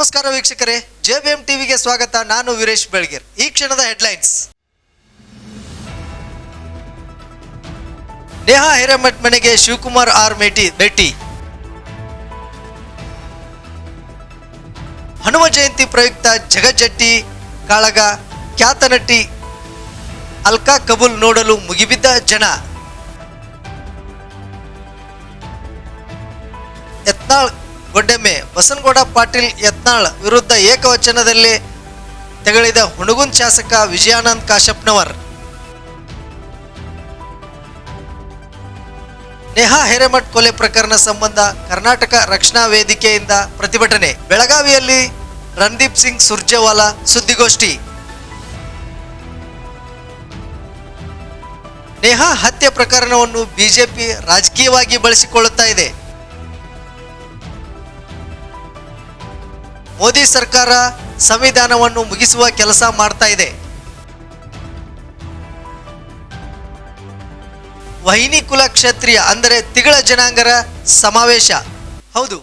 ನಮಸ್ಕಾರ ವೀಕ್ಷಕರೇ, ಜೆಬಿಎಂ ಟಿವಿಗೆ ಸ್ವಾಗತ. ನಾನು ವೀರೇಶ್ ಬೆಳಗೇರ್. ಈ ಕ್ಷಣದ ಹೆಡ್ಲೈನ್ಸ್. ನೇಹಾ ಹಿರೇಮಠ್ ಮನೆಗೆ ಶಿವಕುಮಾರ್ ಆರ್ ಮೇಟಿ ಭೇಟಿ. ಹನುಮ ಜಯಂತಿ ಪ್ರಯುಕ್ತ ಜಗಜಟ್ಟಿ ಕಾಳಗ ಖ್ಯಾತ ನಟಿ ಅಲ್ಕಾ ಕಬೂಲ್ ನೋಡಲು ಮುಗಿಬಿದ್ದ ಜನ. ಯತ್ನಾಳ್ ಗೊಡ್ಡೆಮ್ಮೆ ಬಸನಗೌಡ ಪಾಟೀಲ್ ಯತ್ನಾಳ್ ವಿರುದ್ಧ ಏಕವಚನದಲ್ಲಿ ತೆಗಳಿದ ಹುಣಗುನ್ ಶಾಸಕ ವಿಜಯಾನಂದ್ ಕಾಶಪ್ನವರ್. ನೇಹಾ ಹಿರೇಮಠ್ ಕೊಲೆ ಪ್ರಕರಣ ಸಂಬಂಧ ಕರ್ನಾಟಕ ರಕ್ಷಣಾ ವೇದಿಕೆಯಿಂದ ಪ್ರತಿಭಟನೆ. ಬೆಳಗಾವಿಯಲ್ಲಿ ರಣದೀಪ್ ಸಿಂಗ್ ಸುರ್ಜೇವಾಲಾ ಸುದ್ದಿಗೋಷ್ಠಿ. ನೇಹಾ ಹತ್ಯೆ ಪ್ರಕರಣವನ್ನು ಬಿಜೆಪಿ ರಾಜಕೀಯವಾಗಿ ಬಳಸಿಕೊಳ್ಳುತ್ತಾ ಇದೆ. ಮೋದಿ ಸರ್ಕಾರ ಸಂವಿಧಾನವನ್ನು ಮುಗಿಸುವ ಕೆಲಸ ಮಾಡ್ತಾ ಇದೆ. ವಹಿನಿ ಕುಲ ಕ್ಷತ್ರಿಯ ಅಂದರೆ ತಿಗಳ ಜನಾಂಗರ ಸಮಾವೇಶ. ಹೌದು,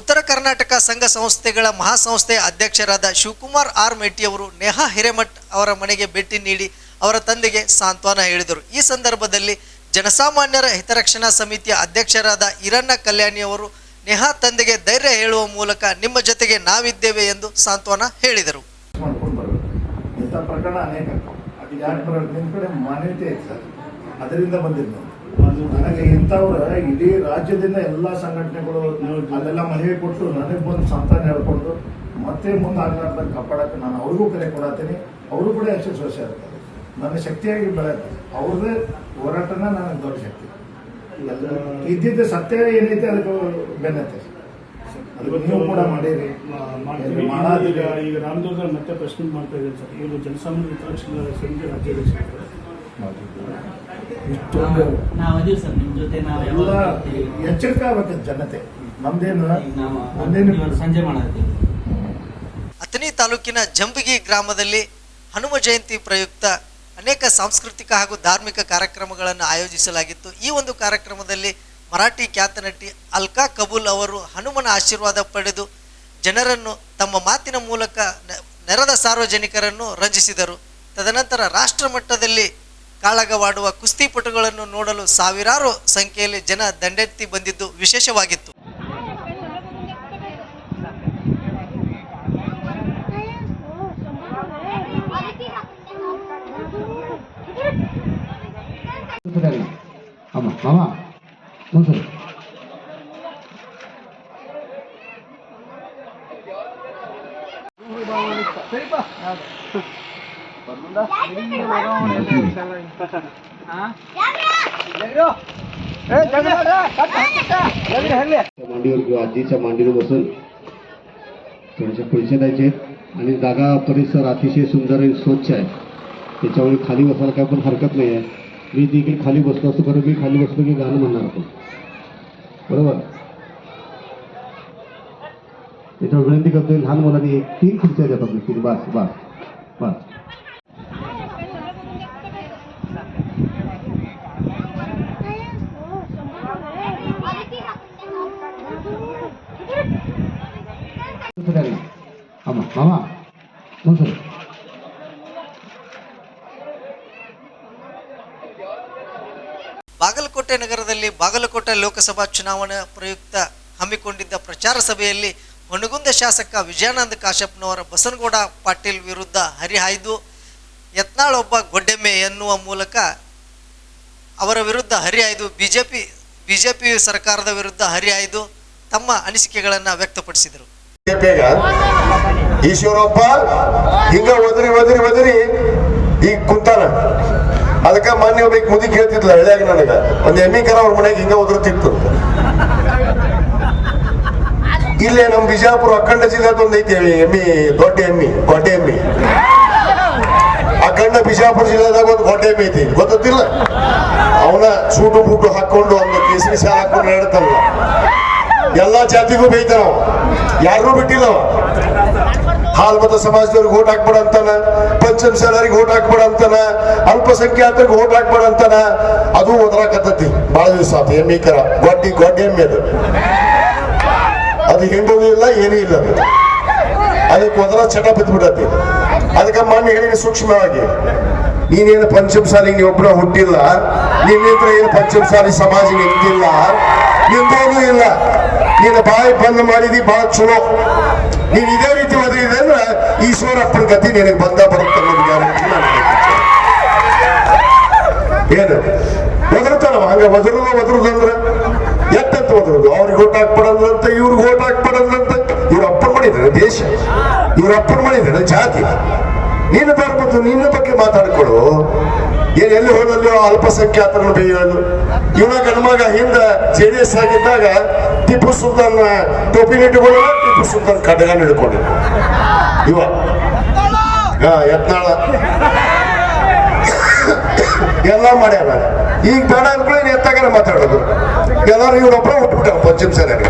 ಉತ್ತರ ಕರ್ನಾಟಕ ಸಂಘ ಸಂಸ್ಥೆಗಳ ಮಹಾಸಂಸ್ಥೆಯ ಅಧ್ಯಕ್ಷರಾದ ಶಿವಕುಮಾರ್ ಆರ್ ಮೆಟ್ಟಿಯವರು ನೇಹಾ ಹಿರೇಮಠ್ ಅವರ ಮನೆಗೆ ಭೇಟಿ ನೀಡಿ ಅವರ ತಂದೆಗೆ ಸಾಂತ್ವನ ಹೇಳಿದರು. ಈ ಸಂದರ್ಭದಲ್ಲಿ ಜನಸಾಮಾನ್ಯರ ಹಿತರಕ್ಷಣಾ ಸಮಿತಿಯ ಅಧ್ಯಕ್ಷರಾದ ಈರಣ್ಣ ಕಲ್ಯಾಣಿಯವರು ನೇಹಾ ತಂದೆಗೆ ಧೈರ್ಯ ಹೇಳುವ ಮೂಲಕ ನಿಮ್ಮ ಜೊತೆಗೆ ನಾವಿದ್ದೇವೆ ಎಂದು ಸಾಂತ್ವನ ಹೇಳಿದರು. ಅದರಿಂದ ಬಂದಿದ್ದು. ನನಗೆ ಇಂಥವ್ರ ಇಡೀ ರಾಜ್ಯದಿಂದ ಎಲ್ಲ ಸಂಘಟನೆಗಳು ಅಲ್ಲೆಲ್ಲ ಮನವಿ ಕೊಟ್ಟು ನನಗೆ ಬಂದು ಸಂತಾನ ಹೇಳ್ಕೊಂಡು ಮತ್ತೆ ಮುಂದೆ ಕಾಪಾಡಕ್ಕೆ ನಾನು ಅವ್ರಿಗೂ ಕರೆ ಕೊಡತ್ತೀನಿ ಅವರು ಕೂಡ ಯಶಸ್ವಿ ಇರ್ತಾರೆ ನನ್ನ ಶಕ್ತಿಯಾಗಿ ಬೆಳೆಯುತ್ತೆ. ಅವ್ರದ್ದೇ ಹೋರಾಟನ ನನಗೆ ದೊಡ್ಡ ಶಕ್ತಿ. ಇದ್ದಿದ್ದ ಸತ್ಯ ಏನೈತೆ ಅದಕ್ಕೆ ಬೆನ್ನತ್ತೆ. ಅದಕ್ಕೆ ನೀವು ಕೂಡ ಮಾಡಿರಿ. ಮಾಡ್ತೀವಿ. ಈಗ. ಈಗ ರಾಮದುರ್ಗ ಮತ್ತೆ ಪ್ರಶ್ನೆ ಮಾಡ್ತಾ ಇದ್ದೀನಿ ಸರ್. ಇವರು ಜನಸಾಮಾನ್ಯ ಹಿತರಕ್ಷಣಾ ಸಮಿತಿ ರಾಜ್ಯಾಧ್ಯಕ್ಷ. ಎಚ್ಚರಿಕೆ ಆಗ್ಬೇಕು ಜನತೆ. ನಮ್ದೇನು ಸಂಜೆ ಮಾಡತ್ತೀವಿ ಅಥಣಿ ತಾಲೂಕಿನ ಜಂಬಗಿ ಗ್ರಾಮದಲ್ಲಿ ಹನುಮ ಜಯಂತಿ ಪ್ರಯುಕ್ತ ಅನೇಕ ಸಾಂಸ್ಕೃತಿಕ ಹಾಗೂ ಧಾರ್ಮಿಕ ಕಾರ್ಯಕ್ರಮಗಳನ್ನು ಆಯೋಜಿಸಲಾಗಿತ್ತು. ಈ ಒಂದು ಕಾರ್ಯಕ್ರಮದಲ್ಲಿ ಮರಾಠಿ ಖ್ಯಾತ ನಟಿ ಅಲ್ಕಾ ಕಬೂಲ್ ಅವರು ಹನುಮನ ಆಶೀರ್ವಾದ ಪಡೆದು ಜನರನ್ನು ತಮ್ಮ ಮಾತಿನ ಮೂಲಕ ನೆರೆದ ಸಾರ್ವಜನಿಕರನ್ನು ರಂಜಿಸಿದರು. ತದನಂತರ ರಾಷ್ಟ್ರ ಮಟ್ಟದಲ್ಲಿ ಕಾಳಗವಾಡುವ ಕುಸ್ತಿಪಟುಗಳನ್ನು ನೋಡಲು ಸಾವಿರಾರು ಸಂಖ್ಯೆಯಲ್ಲಿ ಜನ ದಂಡೆತ್ತಿ ಬಂದಿದ್ದು ವಿಶೇಷವಾಗಿತ್ತು. மாமா आजीच्या मांडीवर बसून थोड्याशा पैसे द्यायचे आणि जागा परिसर अतिशय सुंदर आणि स्वच्छ आहे. त्याच्यामुळे खाली बसायला काय पण हरकत नाही आहे मी देखील खाली बसलो असतो कारण मी खाली बसलो की गाणं म्हणणार होतो बरोबर त्याच्यावर विनंती करतोय लहान मुलांनी एक तीन खुर्च्या देतात नक्की बस बस बस मामा कोण सर ಬಾಗಲಕೋಟೆ ನಗರದಲ್ಲಿ ಬಾಗಲಕೋಟೆ ಲೋಕಸಭಾ ಚುನಾವಣೆ ಪ್ರಯುಕ್ತ ಹಮ್ಮಿಕೊಂಡಿದ್ದ ಪ್ರಚಾರ ಸಭೆಯಲ್ಲಿ ಹೊಣಗುಂದ ಶಾಸಕ ವಿಜಯಾನಂದ ಕಾಶಪ್ಪನವರ ಬಸನಗೌಡ ಪಾಟೀಲ್ ವಿರುದ್ಧ ಹರಿಹಾಯ್ದು ಯತ್ನಾಳೊಬ್ಬ ಗೊಡ್ಡೆಮ್ಮೆ ಎನ್ನುವ ಮೂಲಕ ಅವರ ವಿರುದ್ಧ ಹರಿಹಾಯ್ದು, ಬಿಜೆಪಿ ಬಿಜೆಪಿ ಸರ್ಕಾರದ ವಿರುದ್ಧ ಹರಿಹಾಯ್ದು ತಮ್ಮ ಅನಿಸಿಕೆಗಳನ್ನು ವ್ಯಕ್ತಪಡಿಸಿದರು. ಈಶ್ವರಪ್ಪ ಹಿಂಗ ಒದರಿ ಒದರಿ ಒದರಿ ಈಗ ಕುಂತಾನ. ಅದಕ್ಕ ಮೊನ್ನೆ ಒಬ್ಬ ಮುದಿ ಕೇಳ್ತಿದ್ಲ ಹಳ್ಯಾಗ ನನಗೆ. ಒಂದು ಎಮ್ಮಿ ಕರ ಅವ್ರ ಮನೆಗೆ ಹಿಂಗ ಒದರ್ತಿತ್ತು ಇಲ್ಲೇ ನಮ್ಮ ಬಿಜಾಪುರ ಅಖಂಡ ಜಿಲ್ಲೆ ಒಂದು ಐತಿ ಎಮ್ಮಿ, ದೊಡ್ಡ ಎಮ್ಮಿ ಕೊಟ್ಟೆ ಎಮ್ಮಿ. ಅಖಂಡ ಬಿಜಾಪುರ ಜಿಲ್ಲೆದಾಗ ಒಂದು ಕೊಟ್ಟೆ ಎಮ್ಮಿ ಐತಿ ಗೊತ್ತಿಲ್ಲ ಅವನ ಸೂಟು ಬೂಟು ಹಾಕೊಂಡು ಒಂದು ಕೇಸರಿ ಸಾಲ ಹಾಕೊಂಡು ಎಲ್ಲಾ ಜಾತಿಗೂ ಬೈತಾರ ಯಾರಿಗೂ ಬಿಟ್ಟಿಲ್ಲ ಅವ ಹಾಲ್ ಮತ ಸಮಾಜದವ್ರಿಗೆ ಓಟ್ ಹಾಕ್ಬೇಡ ಅಂತಾನ ಪಂಚಮಸಾಲರಿಗೆ ಓಟ್ ಹಾಕ್ಬೇಡ ಅಂತಾನ ಅಲ್ಪಸಂಖ್ಯಾತರಿಗೆ ಓಟ್ ಹಾಕ್ಬೇಡ ಅಂತಾನ ಅದು ಒದರಾಕತ್ತತಿ. ಬಹಳ ದಿವಸ ಆತ, ಎಮ್ಮಿ ಕರ, ಗೊಡ್ಡಿ ಗೊಡ್ಡಿ ಎಮ್ಮೆ ಅದು. ಅದು ಹಿಂಡೋದು ಇಲ್ಲ, ಏನೂ ಇಲ್ಲ ಅದು. ಅದಕ್ಕೆ ಮೊದಲ ಚಟ ಬಿದ್ದ್ಬಿಡತ್ತೆ ಅದಕ್ಕೆ ಮಣ್ಣು ಹೇಳಿ ಸೂಕ್ಷ್ಮವಾಗಿ. ನೀನೇನು ಪಂಚಮ ಸಾಲಿಗೆ ನೀ ಒಬ್ಬರ ಹುಟ್ಟಿಲ್ಲ ನಿನ್ನಿಂದ ಏನು ಪಂಚಮ ಸಾಲಿ ಸಮಾಜ ನಿಂತಿಲ್ಲ ನಿಂದೇನು ಇಲ್ಲ. ನೀನು ಬಾಯಿ ಬಂದ್ ಮಾಡಿದಿ ಬಹಳ ಚಲೋ. ನೀನ್ ಇದೇ ರೀತಿ ಈಶ್ವರಪ್ಪನ ಗತಿ ನಿನಗೆ ಬಂದ ಬರುತ್ತೆ ಅನ್ನೋದು ಗ್ಯಾರಂಟಿ ಏನು? ಒದರ್ತಾನ ಹಂಗ ಒದರುದ ಒದರುದಂದ್ರ ಎತ್ತಂತ ಒದರದು. ಅವ್ರಿಗೆ ಓಟ್ ಹಾಕ್ಬಿಡೋದಂತ, ಇವ್ರಿಗೆ ಓಟ್ ಹಾಕ್ಬಿಡೋದಂತ. ಇವ್ರ ಅಪ್ಪನ ಮಾಡಿದ್ರೆ ದೇಶ. ಇವ್ರ ಅಪ್ಪನ ಮಾಡಿದ್ರೆ ಜಾತಿ. ನೀನು ಬರ್ಬೋದು ನಿನ್ನ ಬಗ್ಗೆ ಮಾತಾಡ್ಕೊಡು ಏನ್ ಎಲ್ಲಿ ಹೋದಲ್ಲಿ ಅಲ್ಪಸಂಖ್ಯಾತರನ್ನು ಬೇಯೋದು ಇವನ ಗಣಮಗ ಹಿಂದ ಜೆ ಡಿ ಎಸ್ ಆಗಿದ್ದಾಗ ಟಿಪ್ಪು ಸುಲ್ತಾನ್ ಟೋಪಿ ಸುಲ್ತಾನ್ ಖಡ್ಗ ಹಿಡ್ಕೊಂಡು ಇವ. ಯತ್ನಾಳ. ಎಲ್ಲ ಮಾಡ್ಯಾರ. ಈಗ ಬೇಡ ಅನ್ಕೊಳ್ಳಿ ಎತ್ತಾಗಾರ ಮಾತಾಡೋದು. ಎಲ್ಲರೂ ಇವನೊಬ್ಬರ ಹುಟ್ಬಿಟ್ಟಾರ ಪಶ್ಚಿಮ ಸಾಲಿಯಾಗ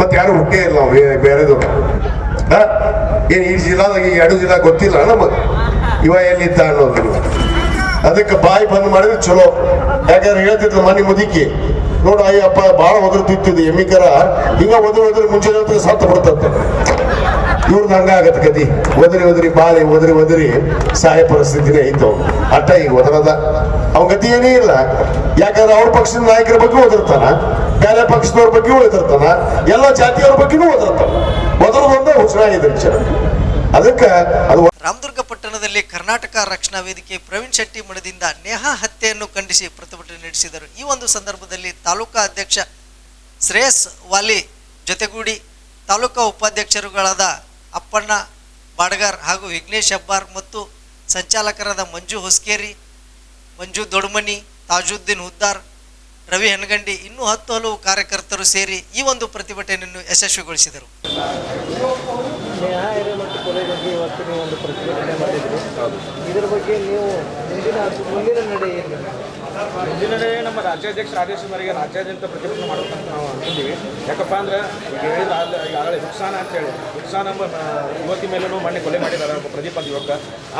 ಮತ್ತೆ ಯಾರು ಹುಟ್ಟೇ ಇಲ್ಲ ನಾವು ಬೇರೆದವ್ರು. ಏನು ಈ ಜಿಲ್ಲಾದಾಗ, ಈ ಎರಡು ಜಿಲ್ಲಾ ಗೊತ್ತಿಲ್ಲ ನಮಗ್. ಇವ ಎಲ್ಲಿದ್ದ ಅನ್ನೋದು ಅದಕ್ಕೆ ಬಾಯಿ ಬಂದ್ ಮಾಡಿದ್ರೆ ಚಲೋ. ಯಾಕಂದ್ರೆ ಹೇಳ್ತಿದ್ರು ಮನೆ ಮುದುಕಿ. ನೋಡು ಅಯ್ಯಪ್ಪ ಭಾಳ ಒದರ್ತಿತ್ತು ಎಮ್ಮಿಕರ. ಹಿಂಗ ಒದ್ರ ಒದ್ರ ಮುಂಚೆ ಸತ್ತು ಬಿಡ್ತಂತೆ. ಇವ್ರದ್ದು ಹಂಗಾಗತ್ತೆ ಕದಿ. ಒದರಿ ಒದರಿ, ಬಾಳಿ, ಒದರಿ ಒದರಿ. ಸಹಾಯ ಪರಿಸ್ಥಿತಿನೇ ಐತು ಅಟ್ಟ ಈಗ ಒದರದ. ಅವ ಗತಿ ಏನೇ ಇಲ್ಲ. ಯಾಕಂದ್ರೆ ಅವ್ರ ಪಕ್ಷದ ನಾಯಕರ ಬಗ್ಗೆ ಓದಿರ್ತಾನ ಬೇರೆ ಪಕ್ಷದವ್ರ ಬಗ್ಗೆ ಓದಿರ್ತಾನ ಎಲ್ಲ ಜಾತಿಯವ್ರ ಬಗ್ಗೆನೂ ಓದಿರ್ತಾನ ಒದರದೊಂದೇ ಹುಚ್ಚನಾಗಿದೆ ವಿಚಾರ. ಅದಕ್ಕೆ ಅದು ರಾಮದುರ್ಗ ಪಟ್ಟಣದಲ್ಲಿ ಕರ್ನಾಟಕ ರಕ್ಷಣಾ ವೇದಿಕೆ ಪ್ರವೀಣ್ ಶೆಟ್ಟಿ ಮಠದಿಂದ ನೇಹಾ ಹತ್ಯೆಯನ್ನು ಖಂಡಿಸಿ ಪ್ರತಿಭಟನೆ ನಡೆಸಿದರು. ಈ ಒಂದು ಸಂದರ್ಭದಲ್ಲಿ ತಾಲೂಕಾ ಅಧ್ಯಕ್ಷ ಶ್ರೇಯಸ್ ವಾಲಿ ಜೊತೆಗೂಡಿ ತಾಲೂಕಾ ಉಪಾಧ್ಯಕ್ಷರುಗಳಾದ ಅಪ್ಪಣ್ಣ ಬಾಡಗಾರ್ ಹಾಗೂ ವಿಘ್ನೇಶ್ ಹೆಬ್ಬಾರ್ ಮತ್ತು ಸಂಚಾಲಕರಾದ ಮಂಜು ಹೊಸ್ಕೇರಿ, ಮಂಜು ದೊಡ್ಮನಿ, ತಾಜುದ್ದೀನ್ ಹುದ್ದಾರ್, ರವಿ ಹೆಣಗಂಡಿ ಇನ್ನೂ ಹತ್ತು ಹಲವು ಕಾರ್ಯಕರ್ತರು ಸೇರಿ ಈ ಒಂದು ಪ್ರತಿಭಟನೆಯನ್ನು ಯಶಸ್ವಿಗೊಳಿಸಿದರು. ಬಗ್ಗೆ ಇವತ್ತು ಒಂದು ಪ್ರತಿಭಟನೆ ಮಾಡಿದ್ರಿ. ಇದರ ಬಗ್ಗೆ ನೀವು ಮುಂದಿನ ಮುಂದಿನ ನಡೆ ಏನು? ಮುಂದಿನ ನಡೆ ನಮ್ಮ ರಾಜ್ಯಾಧ್ಯಕ್ಷ ಆದೇಶ ಮೇರೆಗೆ ರಾಜ್ಯಾದ್ಯಂತ ಪ್ರತಿಭಟನೆ ಮಾಡಬೇಕಂತ ನಾವು ಅನ್ಕೊಂಡಿವಿ ಯಾಕಪ್ಪ ಅಂದ್ರೆ ಈಗ ಹೇಳಿದ ಈಗಾಗಲೇ ಹುಕ್ಸಾನ ಅಂತೇಳಿ ಹುಕ್ಸಾನ ಎಂಬ ಯುವತಿ ಮೇಲೂ ಮಣ್ಣೆ ಕೊಲೆ ಮಾಡಿದ್ದಾರೆ ಪ್ರದೀಪ್ ಅಂತ ಯುವಕ.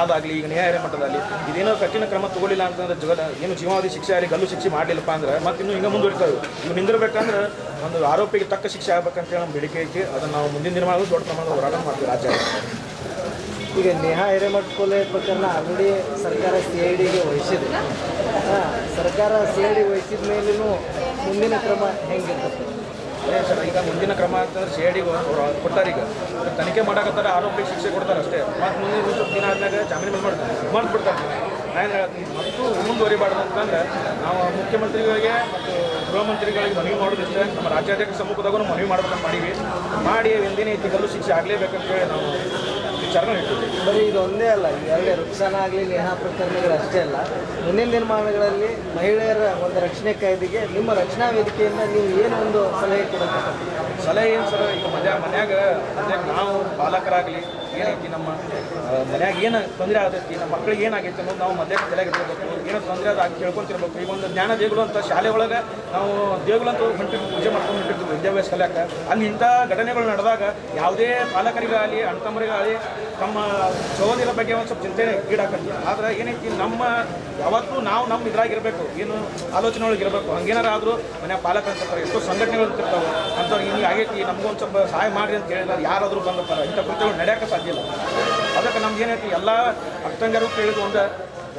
ಅದಾಗಲಿ ಈಗ ನ್ಯಾಯ ಮಟ್ಟದಲ್ಲಿ ಇದೇನೋ ಕಠಿಣ ಕ್ರಮ ತಗೊಳ್ಳಿಲ್ಲ ಅಂತಂದ್ರೆ ಜಗ ಏನು ಜೀವಾವಧಿ ಶಿಕ್ಷೆ ಆಗಲಿ ಗಲ್ಲು ಶಿಕ್ಷೆ ಮಾಡಲಿಲ್ಲಪ್ಪ ಅಂದ್ರೆ ಮತ್ತೆ ಇನ್ನು ಹಿಂಗೆ ಮುಂದುವರಿತಾವೆ. ಇವು ನಿಂದಿರ್ಬೇಕಂದ್ರೆ ಒಂದು ಆರೋಪಿಗೆ ತಕ್ಕ ಶಿಕ್ಷೆ ಆಗ್ಬೇಕಂತೇಳಿ ನಮ್ಮ ಬೇಡಿಕೆ ಐತಿ. ಅದನ್ನು ನಾವು ಮುಂದಿನ ದಿನಗಳಲ್ಲಿ ದೊಡ್ಡ ಪ್ರಮಾಣದ ಹೋರಾಟ ಮಾಡ್ತೀವಿ ರಾಜ್ಯ ಈಗ ನೇಹಾ ಹಿರೇಮಠ ಕೊಲೆ ಪ್ರಕರಣ ಆಲ್ರೆಡಿ ಸರ್ಕಾರ ಸಿ ಐ ಡಿಗೆ ವಹಿಸಿದೆ. ಹಾಂ, ಸರ್ಕಾರ ಸಿ ಐ ಡಿ ವಹಿಸಿದ ಮೇಲೂ ಮುಂದಿನ ಕ್ರಮ ಹೆಂಗಿರ್ತದೆ? ಸರ್, ಈಗ ಮುಂದಿನ ಕ್ರಮ ಅಂತಂದ್ರೆ ಸಿ ಐ ಡಿ ಕೊಡ್ತಾರೆ ಈಗ. ತನಿಖೆ ಮಾಡಕತ್ತಾರ, ಆರೋಪಿಗೆ ಶಿಕ್ಷೆ ಕೊಡ್ತಾರೆ ಅಷ್ಟೇ. ಮತ್ತು ಮುಂದಿನ ದಿವಸ ದಿನ ಆದ್ಮೇಲೆ ಜಾಮೀನು ಮಾಡ್ತಾರೆ. ಮಾಡಿಬಿಡ್ತಾರೆ. ನಾನು ಹೇಳ್ತೀನಿ ಮತ್ತು ಮುಂದುವರಿಬಾರ್ದು ಅಂತಂದ್ರೆ ನಾವು ಮುಖ್ಯಮಂತ್ರಿಗಳಿಗೆ ಮತ್ತು ಗೃಹ ಮಂತ್ರಿಗಳಿಗೆ ಮನವಿ ಮಾಡೋದಿಷ್ಟೇ. ನಮ್ಮ ರಾಜ್ಯಾಧ್ಯಕ್ಷ ಸಮ್ಮುಖದಾಗೂ ಮನವಿ ಮಾಡ್ಬೇಕಂತ ಮಾಡೀವಿ. ಮಾಡಿ ಒಂದಿನ ಗಲ್ಲು ಶಿಕ್ಷೆ ಆಗಲೇಬೇಕಂತ ಹೇಳಿ ನಾವು ವಿಚಾರನ ಇಟ್ಟಿದ್ದೀವಿ ಬರೀ ಇದು ಒಂದೇ ಅಲ್ಲ ಎರಡೇ ರುಕ್ಸಾನ ಆಗಲಿ ನೇಹಾ ಪ್ರಕರಣಗಳು ಅಷ್ಟೇ ಅಲ್ಲ. ಮುಂದಿನ ದಿನಮಾನಗಳಲ್ಲಿ ಮಹಿಳೆಯರ ಒಂದು ರಕ್ಷಣೆ ಕಾಯ್ದೆಗೆ ನಿಮ್ಮ ರಕ್ಷಣಾ ವೇದಿಕೆಯಿಂದ ನೀವು ಏನು ಒಂದು ಸಲಹೆ ಕೊಡಬೇಕು? ಸಲಹೆ ಏನು ಸರ್? ಈಗ ಮನ್ಯಾಗ ಮನ್ಯಾಗ ಮನ್ಯಾಗ ನಾವು ಪಾಲಕರಾಗಲಿ ಏನೈತಿ ನಮ್ಮ ಮನ್ಯಾಗ ಏನು ತೊಂದರೆ ಆಗತ್ತೆ ನಮ್ಮ ಮಕ್ಳಿಗೆ ಏನಾಗೈತಿ ಅನ್ನೋದು ನಾವು ಮದ್ಯಾಗ ತಲೆಗೆ ಇಟ್ಕೋಬೇಕು. ಏನೋ ತೊಂದರೆ ಅದ ಕೇಳ್ಕೊಂತಿರ್ಬೇಕು. ಈ ಒಂದು ಜ್ಞಾನ ದೇಗುಲು ಅಂತ ಶಾಲೆ ಒಳಗೆ ನಾವು ದೇಗುಲು ಅಂತ ಹೊಂಟಿರ್ತೀವಿ ಪೂಜೆ ಮಾಡ್ಕೊಂಡು ಹೊಂಟಿರ್ತೀವಿ ವಿದ್ಯಾಭ್ಯಾಸ ಕಲಿಯಾಕ. ಅಲ್ಲಿ ಇಂಥ ಘಟನೆಗಳು ನಡೆದಾಗ ಯಾವುದೇ ಪಾಲಕರಿಗಾಗಲಿ ಅಣ್ತಮ್ಮರಿಗಾಗಲಿ ತಮ್ಮ ಸಹೋದರ ಬಗ್ಗೆ ಒಂದು ಸ್ವಲ್ಪ ಚಿಂತೆ ಈಡಾಕಿ ಆದ್ರೆ ಏನೈತಿ, ನಮ್ಮ ಯಾವತ್ತೂ ನಾವು ನಮ್ಮ ಇದ್ರಾಗ ಇರಬೇಕು ಏನು ಆಲೋಚನೆ ಒಳಗೆ ಇರಬೇಕು ಹಂಗೇನಾರ ಆದರೂ ಮನ್ಯಾಗ ಪಾಲಕ ಅಂತ ಇರ್ತಾರೆ ಎಷ್ಟೋ ಸಂಘಟನೆಗಳು ಇರ್ತಾವೆ ಅಂಥವ್ರು ಹಿಂಗೆ ಆಗೈತಿ ನಮಗೂ ಒಂದು ಸ್ವಲ್ಪ ಸಹಾಯ ಮಾಡಿ ಅಂತ ಹೇಳಿದ್ರೆ ಯಾರಾದರೂ ಬಂದಪ್ಪ ಇಂಥ ಕೃತ್ಯಗಳು ನಡೆಯೋಕ್ಕೆ ಸಾಧ್ಯ ಇಲ್ಲ. ಅದಕ್ಕೆ ನಮ್ಗೆ ಏನೈತಿ ಎಲ್ಲ ಅಕ್ತಂಗರು ಕೇಳಿದ ಒಂದು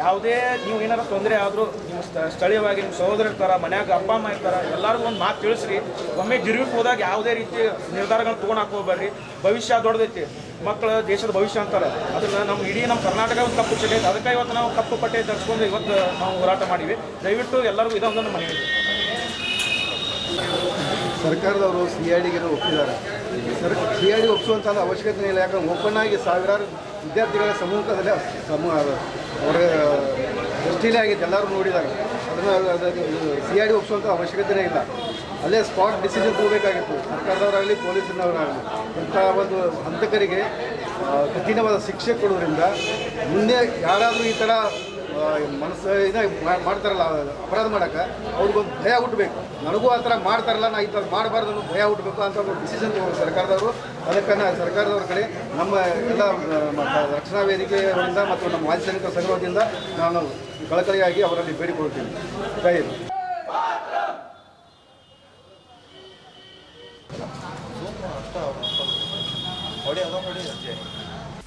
ಯಾವುದೇ ನೀವು ಏನಾರ ತೊಂದರೆ ಆದರೂ ನಿಮ್ಮ ಸ್ಥಳೀಯವಾಗಿ ನಿಮ್ಮ ಸಹೋದರ ಇರ್ತಾರ ಮನ್ಯಾಗ ಅಪ್ಪ, ಅಮ್ಮ ಇರ್ತಾರ, ಎಲ್ಲರಿಗೂ ಒಂದು ಮಾತು ತಿಳಿಸ್ರಿ. ಒಮ್ಮೆ ಜಿರುವಿಗೆ ಹೋದಾಗ ಯಾವುದೇ ರೀತಿ ನಿರ್ಧಾರಗಳನ್ನ ತೊಗೊಂಡು ಹಾಕೋಬೇಡ್ರಿ ಭವಿಷ್ಯ ದೊಡ್ಡದೈತಿ. ಮಕ್ಕಳ ದೇಶದ ಭವಿಷ್ಯ ಅಂತಾರೆ. ಅದನ್ನ ನಮ್ಮ ಇಡೀ ನಮ್ಮ ಕರ್ನಾಟಕ ಒಂದು ಕಪ್ಪು ಚಟೈತೆ ಅದಕ್ಕೆ ಇವತ್ತು ನಾವು ಕಪ್ಪು ಪಟ್ಟೆ ಧರಿಸ್ಕೊಂಡು ಇವತ್ತು ನಾವು ಹೋರಾಟ ಮಾಡಿವಿ. ದಯವಿಟ್ಟು ಎಲ್ಲರಿಗೂ ಇದೊಂದನ್ನು ಮನವಿ. ಸರ್ಕಾರದವರು ಸಿ ಐ ಡಿಗೆ ಒಪ್ಪಿದ್ದಾರೆ. ಸರ್, ಸಿ ಐ ಡಿ ಒಪ್ಪಿಸುವಂಥ ಅವಶ್ಯಕತೆ ಇಲ್ಲ. ಯಾಕಂದ್ರೆ ಓಪನ್ ಆಗಿ ಸಾವಿರಾರು ವಿದ್ಯಾರ್ಥಿಗಳ ಸಮೂಹದಲ್ಲಿ ಸಮೂಹ ಅವರ ದೃಷ್ಟಿಲೇ ಆಗಿದ್ದು, ಎಲ್ಲರೂ ನೋಡಿದಾಗ. ಅದನ್ನು ಸಿ ಐ ಡಿ ಒಪ್ಪಿಸುವಂಥ ಅವಶ್ಯಕತೆನೇ ಇಲ್ಲ. ಅಲ್ಲೇ ಸ್ಪಾಟ್ ಡಿಸಿಷನ್ ತಗೋಬೇಕಾಗಿತ್ತು. ಸರ್ಕಾರದವರಾಗಲಿ, ಪೊಲೀಸಿನವರಾಗಲಿ, ಇಂಥ ಒಂದು ಹಂತಕರಿಗೆ ಕಠಿಣವಾದ ಶಿಕ್ಷೆ ಕೊಡೋದ್ರಿಂದ ಮುಂದೆ ಯಾರಾದರೂ ಈ ಥರ ಮನಸ್ಸು ಇದಾಗಿ ಮಾಡ್ತಾರಲ್ಲ, ಅಪರಾಧ ಮಾಡೋಕೆ ಅವ್ರಿಗೊಂದು ಭಯ ಹುಟ್ಟಬೇಕು. ನನಗೂ ಆ ಥರ ಮಾಡ್ತಾರಲ್ಲ, ನಾ ಈ ಥರ ಮಾಡಬಾರ್ದು ಅನ್ನೋ ಭಯ ಹುಟ್ಟಬೇಕು ಅಂತ ಒಂದು ಡಿಸಿಷನ್ ತಗೋ ಸರ್ಕಾರದವರು, ಅದಕ್ಕೆ ಸರ್ಕಾರದವ್ರ ಕಡೆ ನಮ್ಮ ಎಲ್ಲ ರಕ್ಷಣಾ ವೇದಿಕೆಯವರಿಂದ ಮತ್ತು ನಮ್ಮ ಮಾಜಿ ಸೈನಿಕ ಸಂಘದಿಂದ ನಾನು ಕಳಕಳಿಯಾಗಿ ಅವರಲ್ಲಿ ಬೇಡಿಕೊಳ್ತೀನಿ ಜೈ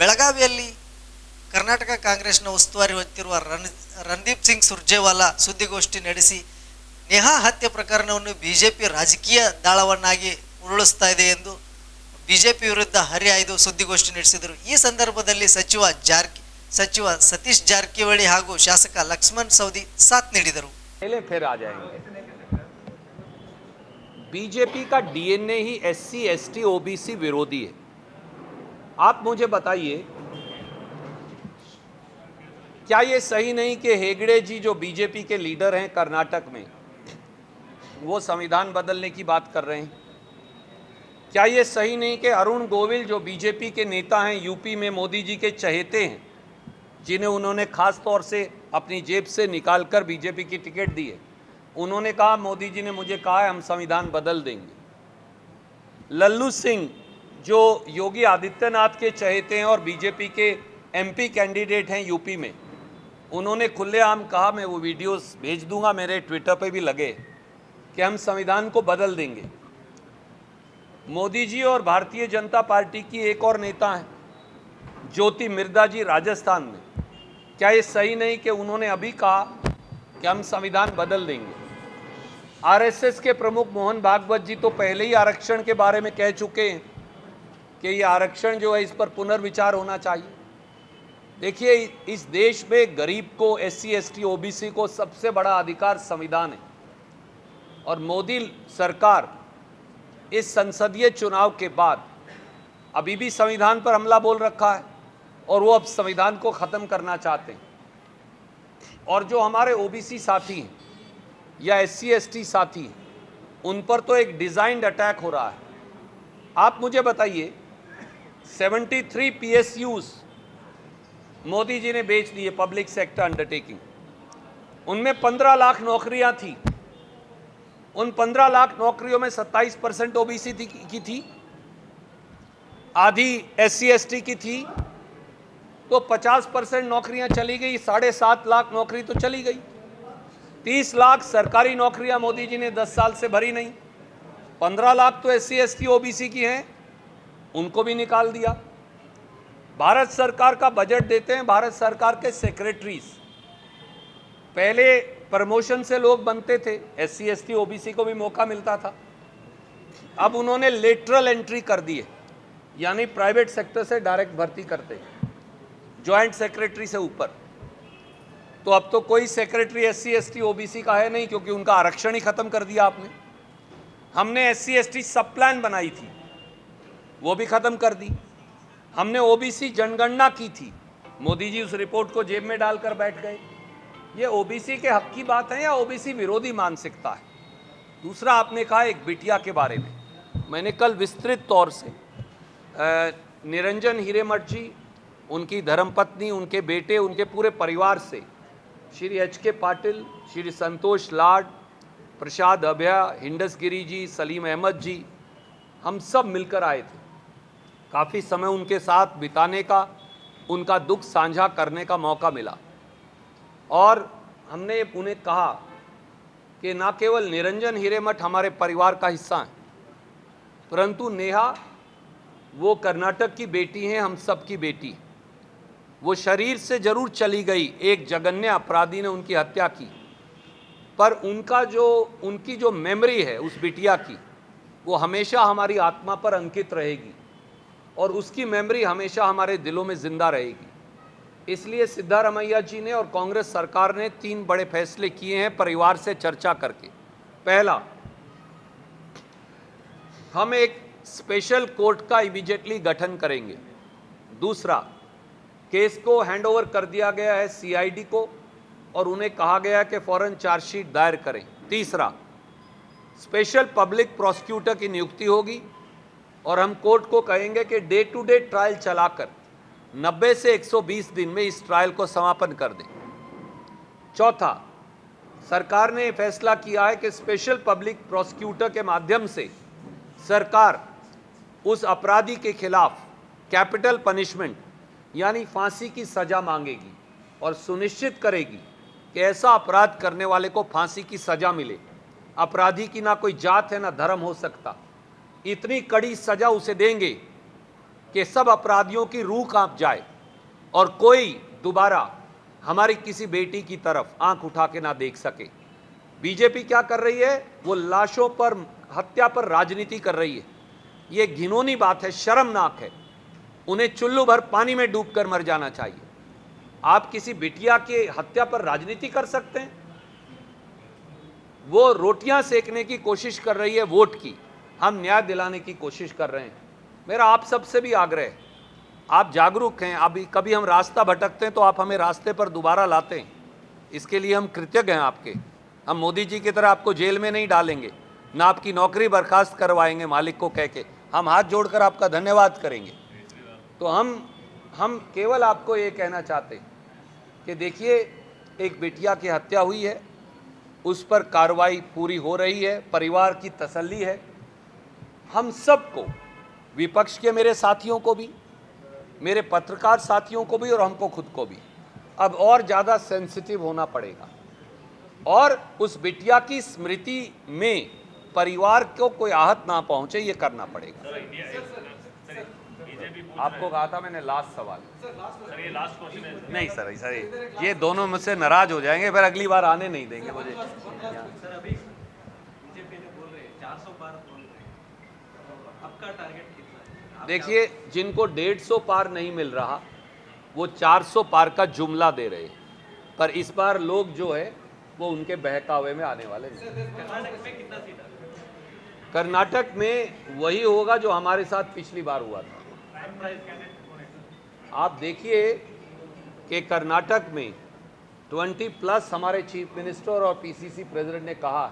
ಬೆಳಗಾವಿಯಲ್ಲಿ ಕರ್ನಾಟಕ ಕಾಂಗ್ರೆಸ್ನ ಉಸ್ತುವಾರಿ ಹೊತ್ತಿರುವ ರನ್ ರಣದೀಪ್ ಸಿಂಗ್ ಸುರ್ಜೇವಾಲಾ ಸುದ್ದಿಗೋಷ್ಠಿ ನಡೆಸಿ ನೇಹಾ ಹತ್ಯೆ ಪ್ರಕರಣವನ್ನು ಬಿಜೆಪಿ ರಾಜಕೀಯ ದಾಳವನ್ನಾಗಿ ಉರುಳಿಸ್ತಾ ಇದೆ ಎಂದು ಬಿಜೆಪಿ ವಿರುದ್ಧ ಹರಿಹಾಯ್ದು ಸುದ್ದಿಗೋಷ್ಠಿ ನಡೆಸಿದರು ಈ ಸಂದರ್ಭದಲ್ಲಿ ಸಚಿವ ಜಾರ್ಕಿ ಸಚಿವ ಸತೀಶ್ ಜಾರಕಿಹೊಳಿ ಹಾಗೂ ಶಾಸಕ ಲಕ್ಷ್ಮಣ್ ಸವದಿ ಸಾಥ್ ನೀಡಿದರು पहले फिर आ जाएंगे बीजेपी का डीएनए ही एससी एसटी ओबीसी विरोधी है आप मुझे बताइए क्या ये सही नहीं कि हेगड़े जी जो बीजेपी के लीडर हैं कर्नाटक में, वो संविधान बदलने की बात कर रहे हैं? क्या ये सही नहीं कि अरुण गोविल जो बीजेपी के नेता हैं, यूपी में मोदी जी के चहेते हैं, जिन्हें उन्होंने खास तौर से अपनी जेब से निकाल कर बीजेपी की टिकट दी है? उन्होंने कहा, मोदी जी ने मुझे कहा है, हम संविधान बदल देंगे। लल्लू सिंह जो योगी आदित्यनाथ के चहेते हैं और बीजेपी के एमपी कैंडिडेट हैं यूपी में उन्होंने खुलेआम कहा, मैं वो वीडियोस भेज दूँगा, मेरे ट्विटर पे भी लगे, कि हम संविधान को बदल देंगे। मोदी जी और भारतीय जनता पार्टी की एक और नेता हैं, ज्योति मिर्दा जी राजस्थान में। क्या ये सही नहीं कि उन्होंने अभी कहा कि हम संविधान बदल देंगे? आरएसएस के प्रमुख मोहन भागवत जी तो पहले ही आरक्षण के बारे में कह चुके हैं कि ये आरक्षण जो है इस पर पुनर्विचार होना चाहिए। देखिए, इस देश में गरीब को S C S T O B C को सबसे बड़ा अधिकार संविधान है। और मोदी सरकार इस संसदीय चुनाव के बाद अभी भी संविधान पर हमला बोल रखा है और वो अब संविधान को ख़त्म करना चाहते हैं। और जो हमारे ओबीसी साथी हैं या एस सी साथी हैं, उन पर तो एक डिज़ाइंड अटैक हो रहा है। आप मुझे बताइए 73 पीएसयूज मोदी जी ने बेच दिए पब्लिक सेक्टर अंडरटेकिंग उनमें 15 लाख नौकरियाँ थी। उन 15 लाख नौकरियों में 27 परसेंट ओबीसी थी की थी। आधी एस सी की थी। तो 50 परसेंट नौकरियाँ चली गई, साढ़े सात लाख नौकरी तो चली गई। 30 लाख सरकारी नौकरियाँ मोदी जी ने 10 साल से भरी नहीं। 15 लाख तो S C S T OBC की हैं, उनको भी निकाल दिया। भारत सरकार का बजट देते हैं, भारत सरकार के सेक्रेटरीज पहले प्रमोशन से लोग बनते थे S C S T O B C को भी मौका मिलता था। अब उन्होंने लेटरल एंट्री कर दी है, यानी प्राइवेट सेक्टर से डायरेक्ट भर्ती करते ज्वाइंट सेक्रेटरी से ऊपर। तो अब तो कोई secretary S C S T का है नहीं, क्योंकि उनका आरक्षण ही खत्म कर दिया आपने। हमने एस सी एस टी सब प्लान बनाई थी, वो भी खत्म कर दी। हमने ओबीसी जनगणना की थी। मोदी जी उस रिपोर्ट को जेब में डालकर बैठ गए। ये ओबीसी के हक की बात है या ओबीसी विरोधी मानसिकता है? दूसरा आपने कहा एक बिटिया के बारे में। मैंने कल विस्तृत तौर से निरंजन हिरेमठ जी, उनकी धर्मपत्नी, उनके बेटे, उनके पूरे परिवार से श्री एच के पाटिल श्री संतोष लाड, प्रसाद अभया हिंडस गिरी जी, सलीम अहमद जी, हम सब मिलकर आए थे। काफ़ी समय उनके साथ बिताने का, उनका दुख साझा करने का मौका मिला। और हमने उन्हें कहा कि ना केवल निरंजन हिरेमठ हमारे परिवार का हिस्सा हैं, परंतु नेहा, वो कर्नाटक की बेटी हैं, हम सब की बेटी। वो शरीर से ज़रूर चली गई, एक जघन्य अपराधी ने उनकी हत्या की। पर उनका जो, उनकी जो मेमोरी है, उस बिटिया की, वो हमेशा हमारी आत्मा पर अंकित रहेगी। और उसकी मेमोरी हमेशा हमारे दिलों में ज़िंदा रहेगी। इसलिए सिद्धारमैया जी ने और कांग्रेस सरकार ने तीन बड़े फैसले किए हैं परिवार से चर्चा करके। पहला, हम एक स्पेशल कोर्ट का इमीडिएटली गठन करेंगे। दूसरा, केस को हैंडओवर कर दिया गया है सीआईडी को और उन्हें कहा गया है कि फ़ौरन चार्जशीट दायर करें। तीसरा स्पेशल पब्लिक प्रोसिक्यूटर की नियुक्ति होगी। और हम कोर्ट को कहेंगे कि डे टू डे ट्रायल चलाकर 90 से 120 दिन में इस ट्रायल को समापन कर दें। चौथा, सरकार ने फैसला किया है कि स्पेशल पब्लिक प्रोसिक्यूटर के माध्यम से सरकार उस अपराधी के खिलाफ कैपिटल पनिशमेंट यानी फांसी की सजा मांगेगी और सुनिश्चित करेगी कि ऐसा अपराध करने वाले को फांसी की सजा मिले। अपराधी की ना कोई जात है, ना धर्म हो सकता। इतनी कड़ी सजा उसे देंगे कि सब अपराधियों की रूह काँप जाए और कोई दोबारा हमारी किसी बेटी की तरफ़ आँख उठा के ना देख सके। बीजेपी क्या कर रही है? वो लाशों पर, हत्या पर राजनीति कर रही है। ये घिनौनी बात है, शर्मनाक है। उन्हें चुल्लू भर पानी में डूबकर मर जाना चाहिए। आप किसी बिटिया की हत्या पर राजनीति कर सकते हैं। वो रोटियाँ सेकने की कोशिश कर रही है वोट की। हम न्याय दिलाने की कोशिश कर रहे हैं। मेरा आप सबसे भी आग्रह है आप जागरूक हैं, अभी कभी हम रास्ता भटकते हैं तो आप हमें रास्ते पर दोबारा लाते हैं। इसके लिए हम कृतज्ञ हैं आपके। हम मोदी जी की तरह आपको जेल में नहीं डालेंगे, ना आपकी नौकरी बर्खास्त करवाएँगे मालिक को कह के। हम हाथ जोड़कर आपका धन्यवाद करेंगे। तो हम हम केवल आपको ये कहना चाहते हैं कि देखिए, एक बिटिया की हत्या हुई है, उस पर कार्रवाई पूरी हो रही है, परिवार की तसल्ली है हम सबको विपक्ष के मेरे साथियों को भी मेरे पत्रकार साथियों को भी और हमको खुद को भी अब और ज़्यादा सेंसिटिव होना पड़ेगा। और उस बिटिया की स्मृति में परिवार को कोई आहत ना पहुँचे ये करना पड़ेगा। आपको कहा था मैंने लास्ट सवाल। सर ये लास्ट क्वेश्चन नहीं सर सर ये दोनों मुझसे नाराज़ हो जाएँगे फिर अगली बार आने नहीं देंगे मुझे सर अभी बीजेपी ने बोल रहे हैं चार सौ पार बोल रहे हैं आपका टारगेट कितना है? देखिए जिनको डेढ़ सौ पार नहीं मिल रहा वो 400 पार का जुमला दे रहे हैं। पर इस बार लोग जो है वो उनके बहकावे में आने वाले नहीं। कर्नाटक में कितना सीट कर्नाटक में वही होगा जो हमारे साथ पिछली बार हुआ था। आप देखिए कि कर्नाटक में 20 प्लस हमारे चीफ मिनिस्टर और पीसीसी प्रेसिडेंट ने कहा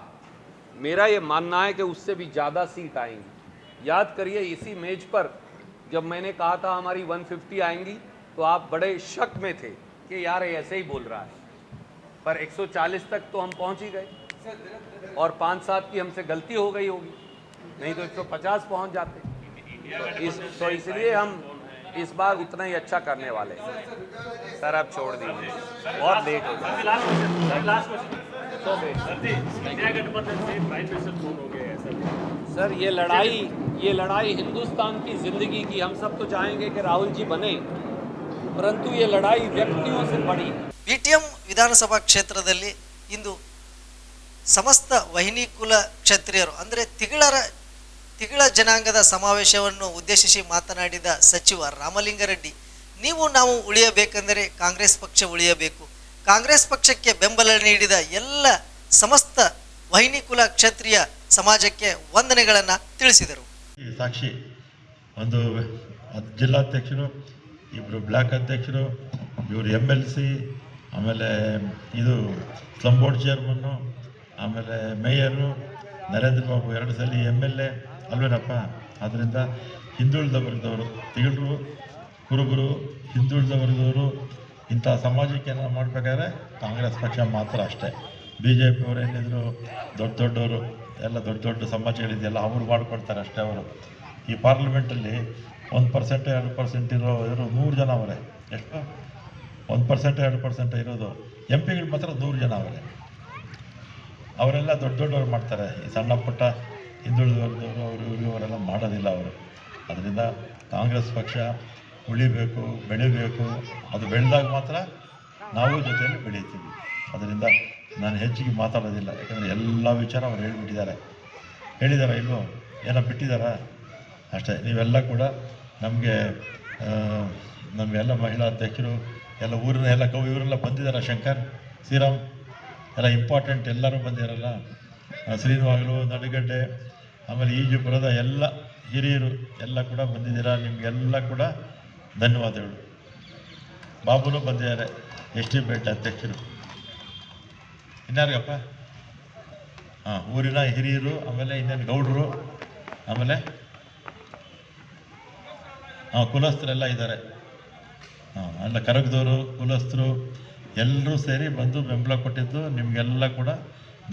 मेरा ये मानना है कि उससे भी ज़्यादा सीट आएँगी। याद करिए इसी मेज पर जब मैंने कहा था हमारी 150 आएँगी तो आप बड़े शक में थे कि यार ऐसे ही बोल रहा है। पर 140 तक तो हम पहुँच ही गए। और पाँच सात की हमसे गलती हो गई होगी। नहीं तो 150 पहुँच जाते। तो इस तो इसलिए हम इस बार उतना ही अच्छा करने वाले हैं। सर आप छोड़ दीजिए। बहुत लेट हो गया। गठबंधन से प्राइम मिनिस्टर कौन हो गए हैं सर सर ये लड़ाई ये लड़ाई हिंदुस्तान की ज़िंदगी की हम सब तो चाहेंगे कि राहुल जी बने परंतु ये लड़ाई व्यक्तियों से बड़ी है ಬಿ ಟಿ ಎಂ ವಿಧಾನಸಭಾ ಕ್ಷೇತ್ರದಲ್ಲಿ ಇಂದು ಸಮಸ್ತ ವಹಿನಿ ಕುಲ ಕ್ಷತ್ರಿಯರು ಅಂದರೆ ತಿಗಳರ ತಿಗಳ ಜನಾಂಗದ ಸಮಾವೇಶವನ್ನು ಉದ್ದೇಶಿಸಿ ಮಾತನಾಡಿದ ಸಚಿವ ರಾಮಲಿಂಗಾರೆಡ್ಡಿ ನೀವು ನಾವು ಉಳಿಯಬೇಕೆಂದರೆ ಕಾಂಗ್ರೆಸ್ ಪಕ್ಷ ಉಳಿಯಬೇಕು ಕಾಂಗ್ರೆಸ್ ಪಕ್ಷಕ್ಕೆ ಬೆಂಬಲ ನೀಡಿದ ಎಲ್ಲ ಸಮಸ್ತ ವಹಿನಿ ಕುಲ ಕ್ಷತ್ರಿಯ ಸಮಾಜಕ್ಕೆ ವಂದನೆಗಳನ್ನು ತಿಳಿಸಿದರು. ಸಾಕ್ಷಿ, ಒಂದು ಜಿಲ್ಲಾಧ್ಯಕ್ಷರು ಇಬ್ಬರು ಬ್ಲಾಕ್ ಅಧ್ಯಕ್ಷರು, ಇವರು ಎಂ ಎಲ್ ಸಿ ಆಮೇಲೆ ಇದು ಸ್ಲಮ್ ಬೋರ್ಡ್ ಚೇರ್ಮನ್ನು ಆಮೇಲೆ ಮೇಯರು ನರೇಂದ್ರ ಬಾಬು, ಎರಡು ಸಲ ಎಂ ಎಲ್ ಎ ಅಲ್ವೇನಪ್ಪ? ಆದ್ದರಿಂದ ಹಿಂದುಳಿದ ವರ್ಗದವರು ತಿಗಳರು, ಕುರುಬರು ಹಿಂದುಳಿದ ವರ್ಗದವರು ಇಂಥ ಸಮಾಜಕ್ಕೆ ಏನಾರ ಮಾಡಬೇಕಾದ್ರೆ ಕಾಂಗ್ರೆಸ್ ಪಕ್ಷ ಮಾತ್ರ ಅಷ್ಟೇ. ಬಿ ಜೆ ಪಿಯವರು ಏನಿದ್ರು ದೊಡ್ಡ ದೊಡ್ಡವರು ಎಲ್ಲ ದೊಡ್ಡ ದೊಡ್ಡ ಸಮಾಜಗಳಿದೆಯಲ್ಲ ಅವರು ಮಾಡಿಕೊಡ್ತಾರೆ ಅಷ್ಟೇ ಅವರು. ಈ ಪಾರ್ಲಿಮೆಂಟಲ್ಲಿ ಒಂದು ಪರ್ಸೆಂಟ್ ಎರಡು ಪರ್ಸೆಂಟ್ ಇರೋ ಇರೋ ನೂರು ಜನ ಅವರೇ. ಎಷ್ಟು? ಒಂದು ಪರ್ಸೆಂಟ್ ಎರಡು ಪರ್ಸೆಂಟ್ ಇರೋದು ಎಂ ಪಿಗಳು ಮಾತ್ರ ನೂರು ಜನ ಅವರೇ. ಅವರೆಲ್ಲ ದೊಡ್ಡ ದೊಡ್ಡವ್ರು ಮಾಡ್ತಾರೆ. ಈ ಸಣ್ಣ ಪುಟ್ಟ ಹಿಂದುಳಿದ ವರ್ಗದವರು ಅವರು ಇವರು ಅವರೆಲ್ಲ ಮಾಡೋದಿಲ್ಲ ಅವರು. ಅದರಿಂದ ಕಾಂಗ್ರೆಸ್ ಪಕ್ಷ ಉಳಿಬೇಕು, ಬೆಳಿಬೇಕು. ಅದು ಬೆಳೆದಾಗ ಮಾತ್ರ ನಾವು ಜೊತೆಯಲ್ಲಿ ಬೆಳೀತೀವಿ. ಅದರಿಂದ ನಾನು ಹೆಚ್ಚಿಗೆ ಮಾತಾಡೋದಿಲ್ಲ. ಯಾಕಂದರೆ ಎಲ್ಲ ವಿಚಾರ ಅವ್ರು ಹೇಳಿಬಿಟ್ಟಿದ್ದಾರೆ. ಹೇಳಿದಾರ ಇಲ್ವೋ? ಏನೋ ಬಿಟ್ಟಿದ್ದಾರಾ ಅಷ್ಟೇ, ನೀವೆಲ್ಲ ಕೂಡ ನಮಗೆ ನಮಗೆಲ್ಲ ಮಹಿಳಾ ಅಧ್ಯಕ್ಷರು, ಎಲ್ಲ ಊರಿನ ಎಲ್ಲ ಕವಿ ಇವರೆಲ್ಲ ಬಂದಿದ್ದಾರೆ ಶಂಕರ್, ಶ್ರೀರಾಮ್? ಎಲ್ಲ ಇಂಪಾರ್ಟೆಂಟ್ ಎಲ್ಲರೂ ಬಂದಿರಲ್ಲ ಶ್ರೀನಿವಾಗಲು ನಡುಗಡ್ಡೆ, ಆಮೇಲೆ ಈಜುಪುರದ ಎಲ್ಲ ಹಿರಿಯರು ಎಲ್ಲ ಕೂಡ ಬಂದಿದ್ದೀರಾ? ನಿಮಗೆಲ್ಲ ಕೂಡ ಧನ್ಯವಾದಗಳು. ಬಾಬುನು ಬಂದಿದ್ದಾರೆ ಎಸ್ಟಿಮೇಟ್ ಅಧ್ಯಕ್ಷರು. ಇನ್ಯಾರಿಗಪ್ಪ ಹಾಂ ಊರಿನ ಹಿರಿಯರು, ಆಮೇಲೆ ಇನ್ನೇನು ಗೌಡರು, ಆಮೇಲೆ ಹಾಂ ಕುಲಸ್ಥರೆಲ್ಲ ಇದ್ದಾರೆ. ಹಾಂ ಅಲ್ಲ ಕರಗದವರು, ಕುಲಸ್ಥರು ಎಲ್ಲರೂ ಸೇರಿ ಬಂದು ಬೆಂಬಲ ಕೊಟ್ಟಿದ್ದು ನಿಮಗೆಲ್ಲ ಕೂಡ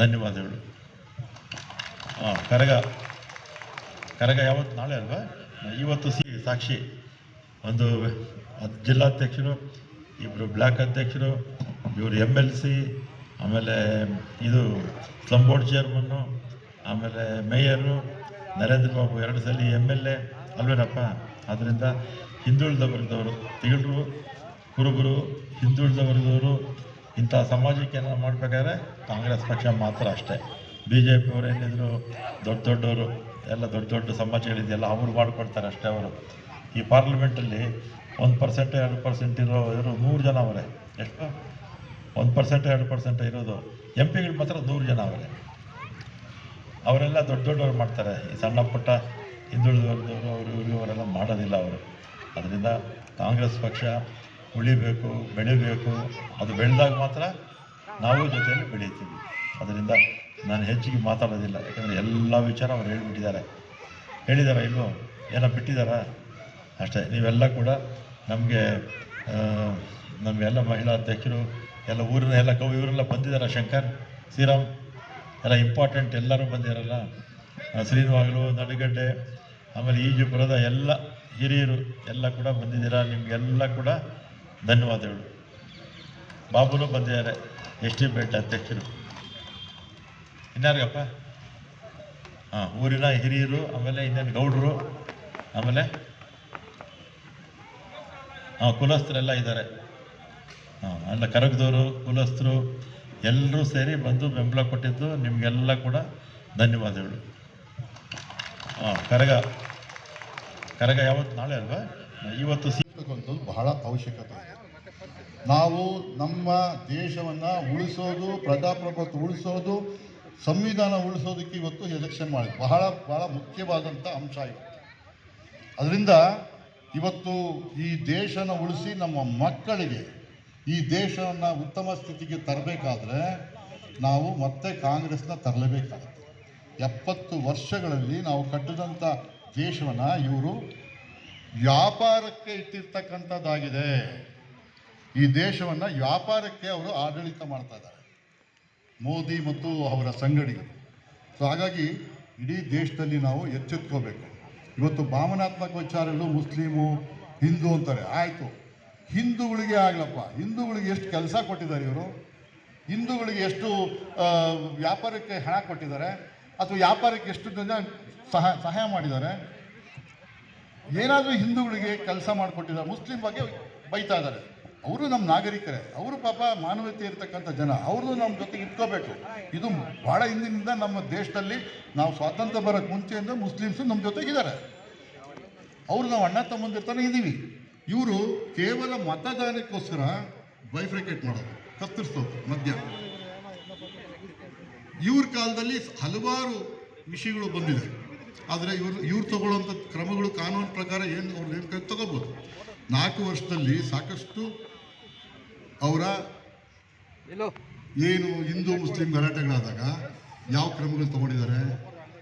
ಧನ್ಯವಾದಗಳು. ಹಾಂ ಕರಗ ಕರಗ ಯಾವತ್ತು ನಾಳೆ ಅಲ್ವಾ? ಇವತ್ತು ಸಿ ಸಾಕ್ಷಿ, ಒಂದು ಜಿಲ್ಲಾಧ್ಯಕ್ಷರು ಇಬ್ಬರು ಬ್ಲಾಕ್ ಅಧ್ಯಕ್ಷರು, ಇವರು ಎಂ ಎಲ್ ಸಿ ಆಮೇಲೆ ಇದು ಸ್ಲಮ್ ಬೋರ್ಡ್ ಚೇರ್ಮನ್ನು ಆಮೇಲೆ ಮೇಯರು ನರೇಂದ್ರ ಬಾಬು ಎರಡು ಸಲ ಎಂ ಎಲ್ ಎ ಅಲ್ವೇನಪ್ಪ? ಆದ್ದರಿಂದ ಹಿಂದುಳಿದ ವರ್ಗದವರು ತಿಗಳರು, ಕುರುಬರು ಹಿಂದುಳಿದ ವರ್ಗದವರು ಇಂಥ ಸಮಾಜಕ್ಕೆ ಏನಾರ ಮಾಡಬೇಕಾದ್ರೆ ಕಾಂಗ್ರೆಸ್ ಪಕ್ಷ ಮಾತ್ರ ಅಷ್ಟೇ. ಬಿ ಜೆ ಪಿಯವರು ಏನಿದ್ರು ದೊಡ್ಡ ದೊಡ್ಡವರು, ಎಲ್ಲ ದೊಡ್ಡ ದೊಡ್ಡ ಸಮಾಜಗಳಿದೆಯಲ್ಲ ಅವರು ಮಾಡ್ಕೊಡ್ತಾರೆ ಅಷ್ಟೇ ಅವರು. ಈ ಪಾರ್ಲಿಮೆಂಟಲ್ಲಿ ಒಂದು ಪರ್ಸೆಂಟ್ ಎರಡು ಪರ್ಸೆಂಟ್ ಇರೋ ಇರೋ ನೂರು ಜನ ಅವರೇ. ಎಷ್ಟು ಒಂದು ಪರ್ಸೆಂಟ್ ಎರಡು ಪರ್ಸೆಂಟ್ ಇರೋದು ಎಂ ಪಿಗಳು ಮಾತ್ರ ನೂರು ಜನ ಅವರೇ. ಅವರೆಲ್ಲ ದೊಡ್ಡ ದೊಡ್ಡವ್ರು ಮಾಡ್ತಾರೆ. ಈ ಸಣ್ಣ ಪುಟ್ಟ ಹಿಂದುಳಿದವರದವರು, ಅವರು, ಇವರು ಅವರೆಲ್ಲ ಮಾಡೋದಿಲ್ಲ ಅವರು. ಅದರಿಂದ ಕಾಂಗ್ರೆಸ್ ಪಕ್ಷ ಉಳಿಬೇಕು, ಬೆಳಿಬೇಕು. ಅದು ಬೆಳೆದಾಗ ಮಾತ್ರ ನಾವು ಜೊತೆಯಲ್ಲಿ ಬೆಳೀತೀವಿ. ಅದರಿಂದ ನಾನು ಹೆಚ್ಚಿಗೆ ಮಾತಾಡೋದಿಲ್ಲ. ಯಾಕಂದರೆ ಎಲ್ಲ ವಿಚಾರ ಅವ್ರು ಹೇಳಿಬಿಟ್ಟಿದ್ದಾರೆ. ಹೇಳಿದಾರ ಇಲ್ಲೋ ಏನೋ ಬಿಟ್ಟಿದ್ದಾರ ಅಷ್ಟೇ. ನೀವೆಲ್ಲ ಕೂಡ ನಮಗೆ ನಮಗೆಲ್ಲ ಮಹಿಳಾ ಅಧ್ಯಕ್ಷರು ಎಲ್ಲ ಊರಿನ ಎಲ್ಲ ಕವಿ ಇವರೆಲ್ಲ ಬಂದಿದ್ದಾರೆ ಶಂಕರ್, ಶ್ರೀರಾಮ್, ಎಲ್ಲ ಇಂಪಾರ್ಟೆಂಟ್ ಎಲ್ಲರೂ ಬಂದಿರಲ್ಲ ಶ್ರೀನಿವಾಗಲು ನಡುಗಡ್ಡೆ, ಆಮೇಲೆ ಈಜುಪುರದ ಎಲ್ಲ ಹಿರಿಯರು ಎಲ್ಲ ಕೂಡ ಬಂದಿದ್ದೀರಾ? ನಿಮಗೆಲ್ಲ ಕೂಡ ಧನ್ಯವಾದಗಳು. ಬಾಬುನು ಬಂದಿದ್ದಾರೆ, ಎಸ್ ಟಿ ಬೇಟ ಅಧ್ಯಕ್ಷರು. ಇನ್ನಾರಿಗಪ್ಪ ಹಾಂ, ಊರಿನ ಹಿರಿಯರು, ಆಮೇಲೆ ಇನ್ನೇನು ಗೌಡರು, ಆಮೇಲೆ, ಹಾಂ, ಕುಲಸ್ಥರೆಲ್ಲ ಇದ್ದಾರೆ. ಹಾಂ ಎಲ್ಲ ಕರಗದವರು, ಕುಲಸ್ಥರು ಎಲ್ಲರೂ ಸೇರಿ ಬಂದು ಬೆಂಬಲ ಕೊಟ್ಟಿದ್ದು ನಿಮಗೆಲ್ಲ ಕೂಡ ಧನ್ಯವಾದಗಳು. ಹಾಂ ಕರಗ ಕರಗ ಯಾವತ್ತು, ನಾಳೆ ಅಲ್ವಾ? ಇವತ್ತು ಸಿಕ್ಕಂಥದ್ದು ಬಹಳ ಅವಶ್ಯಕತೆ. ನಾವು ನಮ್ಮ ದೇಶವನ್ನು ಉಳಿಸೋದು, ಪ್ರಜಾಪ್ರಭುತ್ವ ಉಳಿಸೋದು, ಸಂವಿಧಾನ ಉಳಿಸೋದಕ್ಕೆ ಇವತ್ತು ಎಲೆಕ್ಷನ್ ಮಾಡಿ ಬಹಳ ಬಹಳ ಮುಖ್ಯವಾದಂಥ ಅಂಶ ಇವತ್ತು ಅದರಿಂದ ಇವತ್ತು ಈ ದೇಶನ ಉಳಿಸಿ ನಮ್ಮ ಮಕ್ಕಳಿಗೆ ಈ ದೇಶವನ್ನು ಉತ್ತಮ ಸ್ಥಿತಿಗೆ ತರಬೇಕಾದ್ರೆ ನಾವು ಮತ್ತೆ ಕಾಂಗ್ರೆಸ್ನ ತರಲೇಬೇಕಾಗುತ್ತೆ. ಎಪ್ಪತ್ತು ವರ್ಷಗಳಲ್ಲಿ ನಾವು ಕಟ್ಟಿದಂಥ ದೇಶವನ್ನು ಇವರು ವ್ಯಾಪಾರಕ್ಕೆ ಇಟ್ಟಿರ್ತಕ್ಕಂಥದ್ದಾಗಿದೆ. ಈ ದೇಶವನ್ನು ವ್ಯಾಪಾರಕ್ಕೆ ಅವರು ಆಡಳಿತ ಮಾಡ್ತಾ ಇದ್ದಾರೆ ಮೋದಿ ಮತ್ತು ಅವರ ಸಂಗಡಿಗರು ಸೊ ಹಾಗಾಗಿ ಇಡೀ ದೇಶದಲ್ಲಿ ನಾವು ಎಚ್ಚೆತ್ಕೋಬೇಕು. ಇವತ್ತು ಭಾವನಾತ್ಮಕ ವಿಚಾರಗಳು ಮುಸ್ಲಿಮು, ಹಿಂದೂ ಅಂತಾರೆ. ಆಯಿತು. ಹಿಂದೂಗಳಿಗೆ ಆಗ್ಲಪ್ಪ. ಹಿಂದೂಗಳಿಗೆ ಎಷ್ಟು ಕೆಲಸ ಕೊಟ್ಟಿದ್ದಾರೆ ಇವರು? ಹಿಂದೂಗಳಿಗೆ ಎಷ್ಟು ವ್ಯಾಪಾರಕ್ಕೆ ಹಣ ಕೊಟ್ಟಿದ್ದಾರೆ? ಅಥವಾ ವ್ಯಾಪಾರಕ್ಕೆ ಎಷ್ಟು ಜನ ಸಹಾಯ ಸಹಾಯ ಮಾಡಿದ್ದಾರೆ? ಏನಾದರೂ ಹಿಂದೂಗಳಿಗೆ ಕೆಲಸ ಮಾಡಿಕೊಟ್ಟಿದ್ದಾರೆ. ಮುಸ್ಲಿಂ ಬಗ್ಗೆ ಬೈತಾ ಇದ್ದಾರೆ. ಅವರು ನಮ್ಮ ನಾಗರಿಕರೇ. ಅವರು ಪಾಪ ಮಾನವೀಯತೆ ಇರತಕ್ಕಂಥ ಜನ. ಅವ್ರದ್ದು ನಮ್ಮ ಜೊತೆಗೆ ಇಟ್ಕೋಬೇಕು. ಇದು ಭಾಳ ಹಿಂದಿನಿಂದ ನಮ್ಮ ದೇಶದಲ್ಲಿ ನಾವು ಸ್ವಾತಂತ್ರ್ಯ ಬರೋಕ್ಕೆ ಮುಂಚೆಯಿಂದ ಮುಸ್ಲಿಮ್ಸು ನಮ್ಮ ಜೊತೆಗಿದ್ದಾರೆ. ಅವರು ನಾವು ಅಣ್ಣ ತಮ್ಮಂದಿರ್ತಾನೆ ಇದ್ದೀವಿ ಇವರು ಕೇವಲ ಮತದಾನಕ್ಕೋಸ್ಕರ ಬೈಫ್ರಿಕೇಟ್ ಮಾಡೋದು. ಕತ್ತರಿಸೋದು ಮಧ್ಯ ಇವ್ರ ಕಾಲದಲ್ಲಿ ಹಲವಾರು ವಿಷಯಗಳು ಬಂದಿದೆ. ಆದರೆ ಇವರು ಇವ್ರು ತಗೊಳ್ಳೋಂಥ ಕ್ರಮಗಳು ಕಾನೂನು ಪ್ರಕಾರ ಏನು ಅವ್ರು ಏನು ತಗೋಬೋದು. ನಾಲ್ಕು ವರ್ಷದಲ್ಲಿ ಸಾಕಷ್ಟು ಅವರ ಏನು ಹಿಂದೂ ಮುಸ್ಲಿಂ ಗಲಾಟೆಗಳಾದಾಗ ಯಾವ ಕ್ರಮಗಳು ತಗೊಂಡಿದ್ದಾರೆ?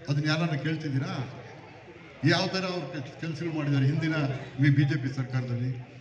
ಅದನ್ನ ಯಾರನ್ನ ಕೇಳ್ತಿದ್ದೀರಾ? ಯಾವ ಥರ ಅವ್ರು ಕೆಲಸಗಳು ಮಾಡಿದ್ದಾರೆ ಹಿಂದಿನ ಬಿ ಜೆ ಪಿ ಸರ್ಕಾರದಲ್ಲಿ?